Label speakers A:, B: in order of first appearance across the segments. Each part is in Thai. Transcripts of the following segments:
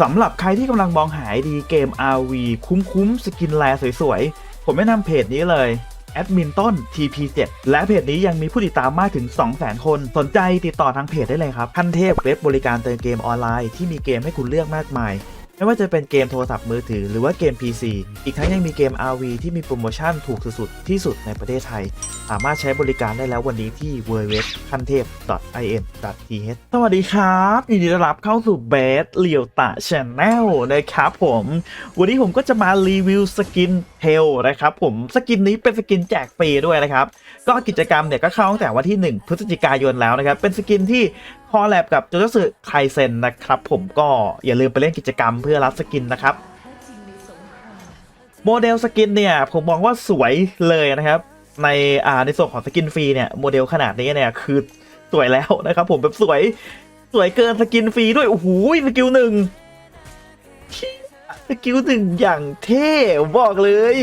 A: สำหรับใครที่กำลังมองหาดีเกม RV คุ้มๆสกินแลสวยๆ ผมแนะนำเพจนี้เลยแอดมินต้น TP7 และเพจนี้ยังมีผู้ติดตามมากถึง 200,000 คน สนใจติดต่อทางเพจได้เลยครับ ขั้นเทพเว็บบริการเติมเกมออนไลน์ที่มีเกมให้คุณเลือกมากมาย ไม่ว่าจะเป็นเกมโทรศัพท์มือถือหรือว่าเกม PC อีกทั้งยังมีเกม RV ที่มีโปรโมชั่นถูกสุดๆที่สุดในประเทศไทย สามารถใช้บริการได้แล้ววันนี้ที่ w w w คันเทพ .in.th สวัสดีครับยินดีต้อนรับเข้าสู่เบสเลียวตะช n แนลนะครับผม วันนี้ผมก็จะมารีวิวสกิน เทลนะครับผมสกินนี้เป็นสกินแจกฟรีด้วยนะครับ ก็กิจกรรมเนี่ยก็เข้าตั้งแต่วันที่ 1 พฤศจิกายนแล้วนะครับ เป็นสกินที่คอแลบกับโจโจสึไคเซนนะครับผมก็อย่าลืมไปเล่นกิจกรรมเพื่อรับสกินนะครับ โมเดลสกินเนี่ยผมมองว่าสวยเลยนะครับ ในอ่าในส่วนของสกินฟรีเนี่ยโมเดลขนาดนี้เนี่ยคือสวยแล้วนะครับผมแบบสวยสวยเกินสกินฟรีด้วยโอ้โหสกิลหนึ่ง สกิลหนึ่งอย่างเท่บอกเลย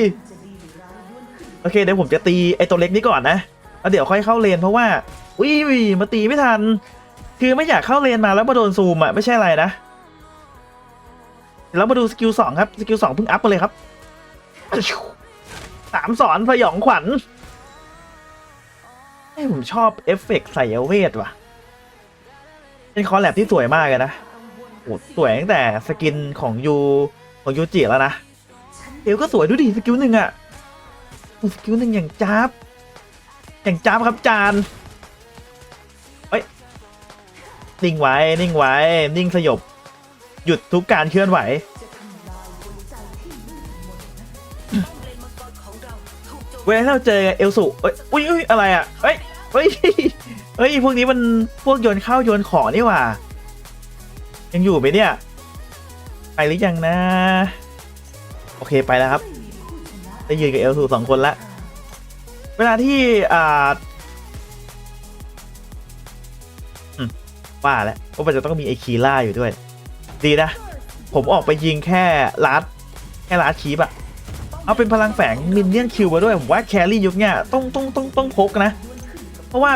A: โอเคเดี๋ยวผมจะตีไอตัวเล็กนี้ก่อนนะแล้วเดี๋ยวค่อยเข้าเลนเพราะว่าอุ้ยมาตีไม่ทัน คือไม่อยากเข้าเลนมาแล้วมาโดนซูมอะไม่ใช่อะไรนะเดี๋ยวมาดูสกิลสองครับสกิลสองเพิ่งอัพมาเลยครับสามสอนสยองขวัญไอ้ผมชอบเอฟเฟกต์ใส่เวทว่ะ เป็นคอลแลบที่สวยมากเลยนะโอ้สวยตั้งแต่สกินของยู ของยูจิแล้วนะเอวก็สวยดูดิสกิลหนึ่งอะสกิลหนึ่งอย่างจ้าบอย่างจ้าบครับจานเฮ้ยนิ่งไว้นิ่งไว้ นิ่งสยบ หยุดทุกการเคลื่อนไหวเวลาเราเจอเอลสุเอ้ยอุ้ยอุ้ยอะไรอะเอ้ยเฮ้ยเฮ้ย พวกนี้มันพวกโยนข้าวโยนของนี่หว่า ยังอยู่ไหมเนี่ย ไปหรือยังนะ โอเคไปแล้วครับ ได้ยืนกับเอลสุสองคนละ เวลาที่อ่าอืมว่าแล้วว่ามันจะต้องมีไอคีล่าอยู่ด้วย ดีนะ ผมออกไปยิงแค่ลัดแค่ลัดคีบอะเอาเป็นพลังแฝงมินเนี่ยนคิวมาด้วย ผมว่าแครี่ยุคเนี้ยต้องต้องต้องต้องพกนะ เพราะว่า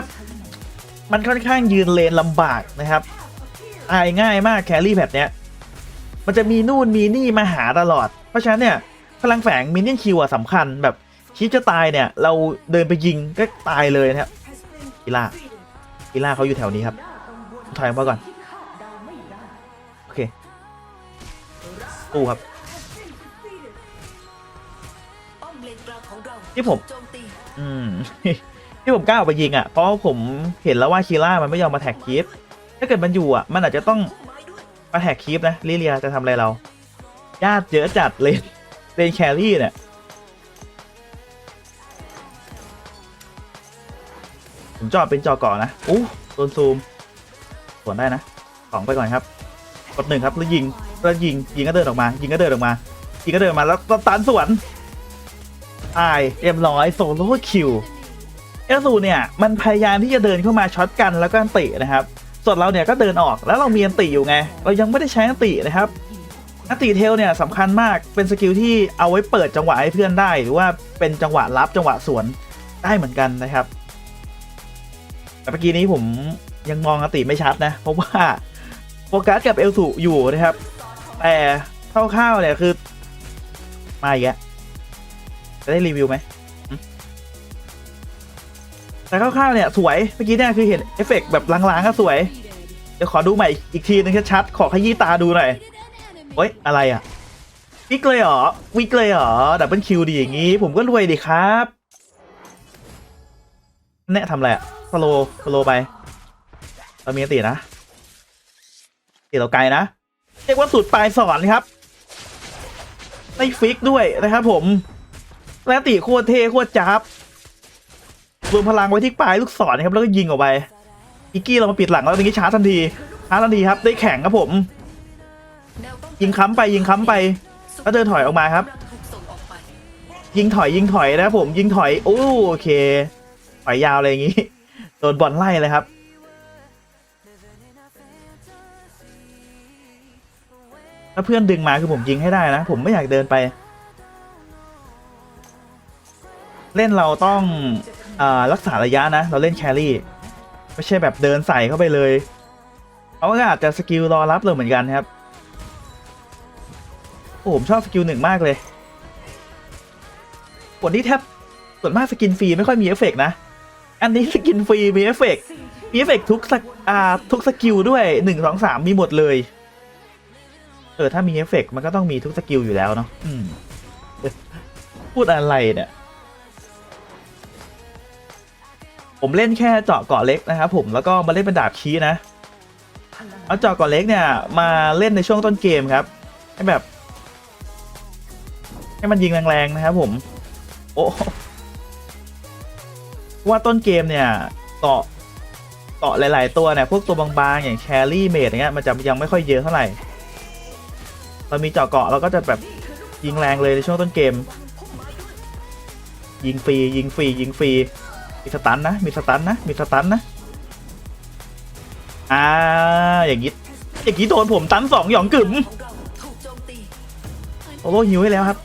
A: มันค่อนข้างยืนเลนลำบากนะครับ อายง่ายมากแครี่แบบเนี้ย มันจะมีนู่นมีนี่มาหาตลอด เพราะฉะนั้นเนี่ยพลังแฝงมินเนี่ยนคิวอะสำคัญแบบคิดจะตายเนี่ย เราเดินไปยิงก็ตายเลยนะครับกีฬากีฬาเขาอยู่แถวนี้ครับถอยออกมาก่อนโอเคตู้ครับที่ผม อืมที่ผมกล้าออกไปยิงอะเพราะผมเห็นแล้วว่าคีร่ามันไม่ยอมมาแท็กคีฟถ้าเกิดมันอยู่อะ มันอาจจะต้อง มาแท็กคีฟนะลิเลียจะทำอะไรเรา ญาติเยอะจัดเลยเลนแครี่เนี่ยผมจอดเป็นจอก่อนนะอู้โดนซูมสวนได้นะสองไปก่อนครับ กดหนึ่งครับแล้วยิงแล้วยิงยิงก็เดินออกมา ยิงก็เดินออกมายิงก็เดินมาแล้วตันสวนตายเรียบร้อยโซโล่คิวเอลซูเนี่ย มันพยายามที่จะเดินเข้ามาช็อตกันแล้วก็อันตินะครับ ส่วนเราเนี่ยก็เดินออกแล้วเรามีอันติอยู่ไง เรายังไม่ได้ใช้อันตินะครับอันติเทลเนี่ยสำคัญมากเป็นสกิลที่เอาไว้เปิดจังหวะให้เพื่อนได้ หรือว่าเป็นจังหวะรับจังหวะสวนได้เหมือนกันนะครับ แต่เมื่อกี้นี้ผมยังมองอันติไม่ชัดนะ เพราะว่าโฟกัสกับเอลซูอยู่นะครับ แต่คร่าวๆเนี่ยคือมาอีกแล้วจะได้รีวิวไหม แต่คร่าวๆเนี่ยสวยเมื่อกี้เนี่ยคือเห็นเอฟเฟกต์แบบลางๆก็สวย เดี๋ยวขอดูใหม่อีกทีนึงชัดๆขอขยี้ตาดูหน่อยโอ๊ยอะไรอะวิกเลยเหรอวิกเลยเหรอดับเบิลคิวดีอย่างงี้ ผมก็รวยดีครับแน่ทำอะไรอะสโลสโลไปเรามีตินะตีเราไกลนะเรียกว่าสุดปลายสอนครับไม่ฟิกด้วยนะครับผม และตีโคตรเท่โคตรจับ รวมพลังไว้ที่ปลายลูกศรนะครับแล้วก็ยิงออกไปอิกกี้เรามาปิดหลังแล้วตรงนี้ช้าทันทีช้าทันทีครับ ได้แข่งครับผม ยิงค้ำไปยิงค้ำไปแล้วเดินถอยออกมาครับ ยิงถอยยิงถอยนะครับผมยิงถอยโอ้โอเคถอยยาวเลยอย่างงี้โดนบอลไล่เลยครับถ้าเพื่อนดึงมาคือผมยิงให้ได้นะ ผมไม่อยากเดินไป เล่นเราต้อง รักษาระยะนะ เราเล่นแครี่ไม่ใช่แบบเดินใส่เข้าไปเลยเขาก็อาจจะสกิลรอรับเราเหมือนกันครับโอ้ผมชอบสกิลหนึ่งมากเลยกดที่แทบส่วนมากสกินฟรีไม่ค่อยมีเอฟเฟกต์นะ อันนี้สกินฟรีมีเอฟเฟกต์มีเอฟเฟกต์ทุกสกอ่าทุกสกิลด้วยหนึ่งสองสามมีหมดเลยเออถ้ามีเอฟเฟกต์มันก็ต้องมีทุกสกิลอยู่แล้วเนาะอืมพูดอะไรเนี่ย ผมเล่นแค่เจาะเกาะเล็กนะครับผมแล้วก็มาเล่นเป็นดาบคีนะเอาเจาะเกาะเล็กเนี่ยมาเล่นในช่วงต้นเกมครับให้แบบ ให้มันยิงแรงๆนะครับผมโอ้ว่าต้นเกมเนี่ยเกาะเกาะหลาย ๆ ตัวเนี่ยพวกตัวบางๆอย่างแครี่เมดอย่างเงี้ยมันจะยังไม่ค่อยเยอะเท่าไหร่เรามีเจาะเกาะเราก็จะแบบยิงแรงเลยในช่วงต้นเกม ยิงฟรียิงฟรียิงฟรี มีสตันนะ มีสตันนะ มีสตันนะ อ่า อย่างงี้อย่างงี้โดนผมตันสองหยองกึ๋ม
B: ของเราถูกโจมตี
A: โอโลหิวให้แล้วครับ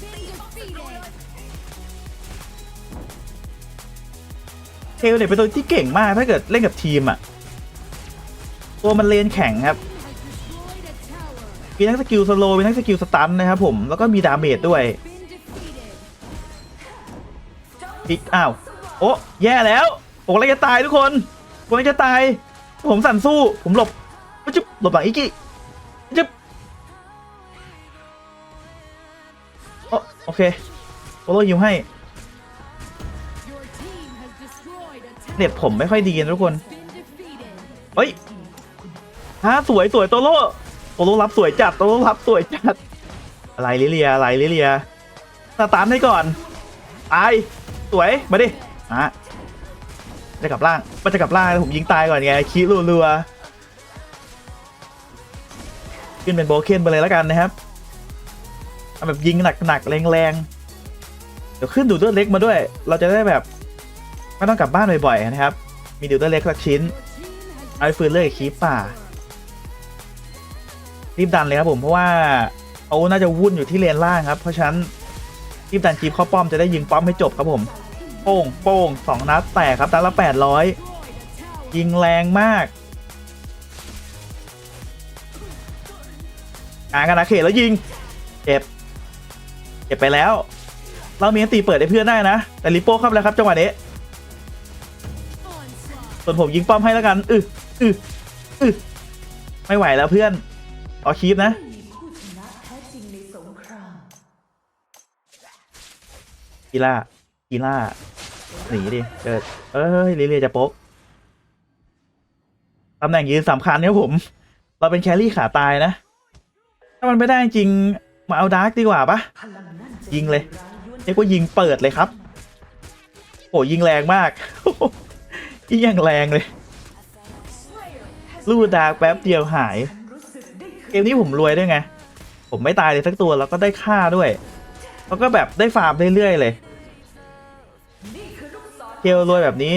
A: เทลเนี่ยเป็นตัวที่เก่งมากถ้าเกิดเล่นกับทีมอะตัวมันเลนแข็งครับมีทั้งสกิลสโลว์มีทั้งสกิลสตันนะครับผม แล้วก็มีดาเมจด้วยอีกอ้าว โอ้แย่แล้ว ผมกำลังจะตายทุกคนผมกำลังจะตาย ผมสั่นสู้ ผมหลบจุ๊บหลบหลังอีกกี้จุ๊บโอโอเคโอโลยิวให้เน็ตผมไม่ค่อยดีนะทุกคน เฮ้ยฮะสวยสวยโตโรโตโรรับสวยจัดโตโรรับสวยจัด อะไรลิเลียอะไรลิเลียสตาร์ทให้ก่อนตายสวย มาดิ อะจะกลับล่างมันจะกลับล่างผมยิงตายก่อนไงคีรัวๆขึ้นเป็นโบเคนไปเลยแล้วกันนะครับเอาแบบยิงหนักๆแรงๆเดี๋ยวขึ้นดูดเลือดเล็กมาด้วย เราจะได้แบบไม่ต้องกลับบ้านบ่อยๆนะครับ มีดูดเลือดเล็กสักชิ้นเอาไปฟืนเลือดคีป่ารีบดันเลยครับผมเพราะว่าเขาน่าจะวุ่นอยู่ที่เลนล่างครับ เพราะฉะนั้นรีบดันคีปเข้าป้อมจะได้ยิงป้อมให้จบครับผม โป้งโป้งสองนัดแตกครับนัดละแปดร้อยยิงแรงมากกลางกันนะเขตแล้วยิงเจ็บเจ็บไปแล้ว เรามีตีเปิดให้เพื่อนได้นะ แต่ลิโป้เข้าแล้วครับจังหวะนี้ส่วนผมยิงป้อมให้แล้วกันอึอึอึไม่ไหวแล้วเพื่อนเอาคีปนะกีล่ากีล่า หนีดิเกิดเอ้ยลิเลียจะโป๊กตำแหน่งยืนสำคัญเนี่ยผม เราเป็นแครี่ขาตายนะ ถ้ามันไม่ได้จริงมาเอาดาร์กดีกว่าปะยิงเลยเรียกว่ายิงเปิดเลยครับ โอ้ยิงแรงมากยิงอย่างแรงเลย ลูดดาร์กแป๊บเดียวหาย เกมนี้ผมรวยด้วยไง ผมไม่ตายเลยสักตัวแล้วก็ได้ค่าด้วย แล้วก็แบบได้ฟาร์มเรื่อยๆเลย เกลรวยแบบนี้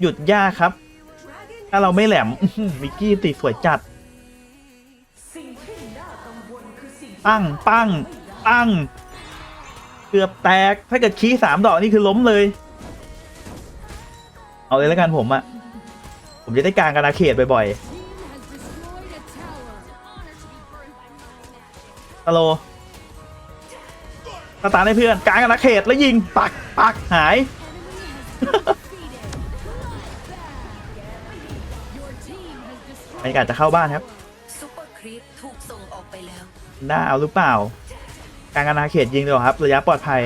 A: หยุดยากครับ ถ้าเราไม่แหลมอื้อหือวิกกี้ตีสวยจัด ปั้งปั้งปั้งเกือบแตก ถ้าเกิดคีย์สามดอกนี่คือล้มเลย เอาเลยแล้วกันผมอะผมจะได้กลางกานาเขตบ่อยๆตโหล สตาร์ให้เพื่อนกลางกานาเขตแล้วยิงปักปักหาย บรรยากาศจะเข้าบ้านครับ
B: ซุปเปอร์ครีปถูกส่งออกไปแล้ว
A: น่าเอาหรือเปล่า กลางอาณาเขตยิงดีกว่าครับ ระยะปลอดภัย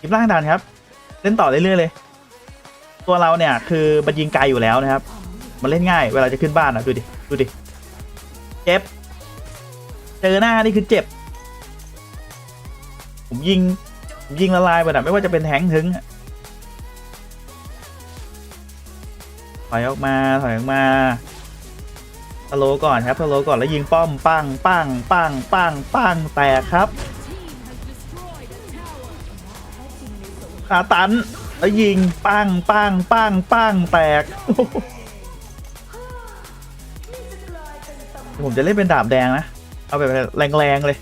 A: คลิปล่างดันครับ เล่นต่อเรื่อยๆเลย ตัวเราเนี่ยคือมันยิงไกลอยู่แล้วนะครับ มันเล่นง่าย เวลาจะขึ้นบ้านอะดูดิ ดูดิ เจ็บ เจอหน้านี่คือเจ็บ ผมยิงผมยิงละลายไปนะไม่ว่าจะเป็นแทงถึงถอยออกมา ถอยออกมาสโลก่อนครับสโลก่อนแล้วยิงป้อมปังปังปังปังปังแตกครับขาตันแล้วยิงปังปังปังปังแตก ผมจะเล่นเป็นดาบแดงนะ เอาแบบแรงๆเลย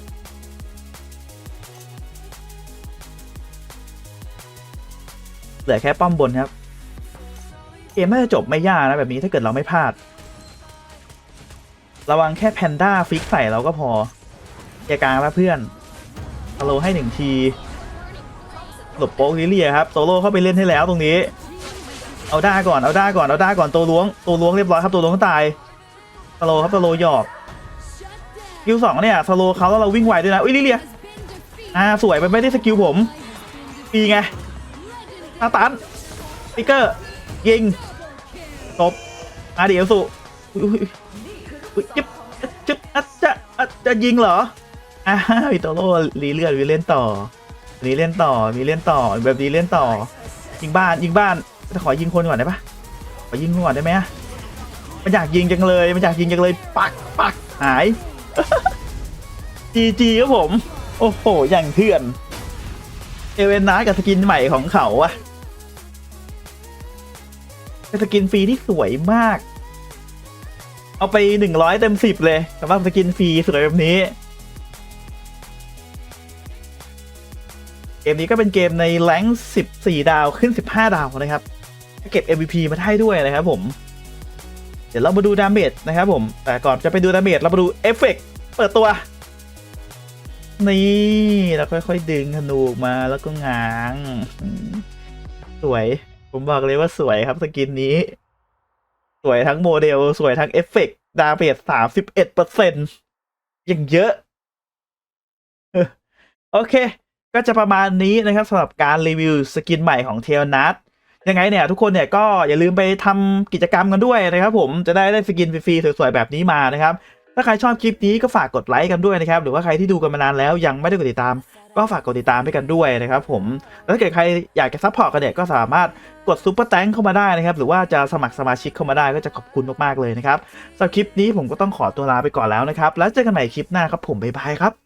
A: เหลือแค่ป้อมบนครับ เกมน่าจะจบไม่ยากนะ แบบนี้ถ้าเกิดเราไม่พลาด ระวังแค่แพนด้าฟิกใส่เราก็พออย่ากลางแล้วเพื่อนสโลให้หนึ่งทีหลบโป๊กลิเลียครับโตโร่เข้าไปเล่นให้แล้วตรงนี้ เอาด้าก่อนเอาด้าก่อนเอาด้าก่อนตัวล้วงตัวล้วงเรียบร้อยครับตัวล้วงตาย สโลครับสโลหยอกสกิลสองเนี่ยสโลเขาแล้วเราวิ่งไวด้วยนะอุ้ยลิเลียอ่าสวยมันไม่ได้สกิลผมปีไงอาตันติกเกอร์ยิงตบอาเดียวสุอุ๊ยอุ๊ยอุ๊ยจิ๊บจิ๊บอะจะอะจะยิงเหรออ้าวิโตโร่รีเลือดวีเล่นต่อรีเล่นต่อมีเล่นต่อแบบนี้เล่นต่อยิงบ้านยิงบ้านจะขอยิงคนก่อนได้ปะขอยิงคนก่อนได้ไหมอะ มันอยากยิงจังเลยมันอยากยิงจังเลยปักปักหายจีจีครับผม โอ้โห อย่างเถื่อน เอเวนนากับสกินใหม่ของเขาอะเป็นสกินฟรีที่สวยมาก เอาไปหนึ่งร้อยเต็มสิบเลยสำหรับสกินฟรีสวยแบบนี้เกมนี้ก็เป็นเกมในแรงค์14 ดาวขึ้น 15 ดาวนะครับเก็บ MVP มาได้ด้วยนะครับผม เดี๋ยวเรามาดูดาเมจนะครับผมแต่ก่อนจะไปดูดาเมจเรามาดูเอฟเฟกต์เปิดตัว นี่แล้วค่อยๆดึงธนูมาแล้วก็ง้าง สวย ผมบอกเลยว่าสวยครับสกินนี้ สวยทั้งโมเดล สวยทั้งเอฟเฟกต์ดาเมจ31เปอร์เซ็นต์อย่างเยอะ โอเค ก็จะประมาณนี้นะครับสำหรับการรีวิวสกินใหม่ของเทลนัท ยังไงเนี่ยทุกคนเนี่ยก็อย่าลืมไปทำกิจกรรมกันด้วยนะครับผมจะได้ได้สกินฟรีๆสวยๆแบบนี้มานะครับถ้าใครชอบคลิปนี้ก็ฝากกดไลค์กันด้วยนะครับหรือว่าใครที่ดูกันมานานแล้วยังไม่ได้กดติดตาม ก็ฝากกดติดตามให้กันด้วยนะครับผมแล้วถ้าเกิดใครอยากจะซัพพอร์ตกันเนี่ยก็สามารถกดซุปเปอร์แตงเข้ามาได้นะครับหรือว่าจะสมัครสมาชิกเข้ามาได้ก็จะขอบคุณมากๆเลยนะครับสำหรับคลิปนี้ผมก็ต้องขอตัวลาไปก่อนแล้วนะครับแล้วเจอกันใหม่คลิปหน้าครับผมบ๊ายบายครับ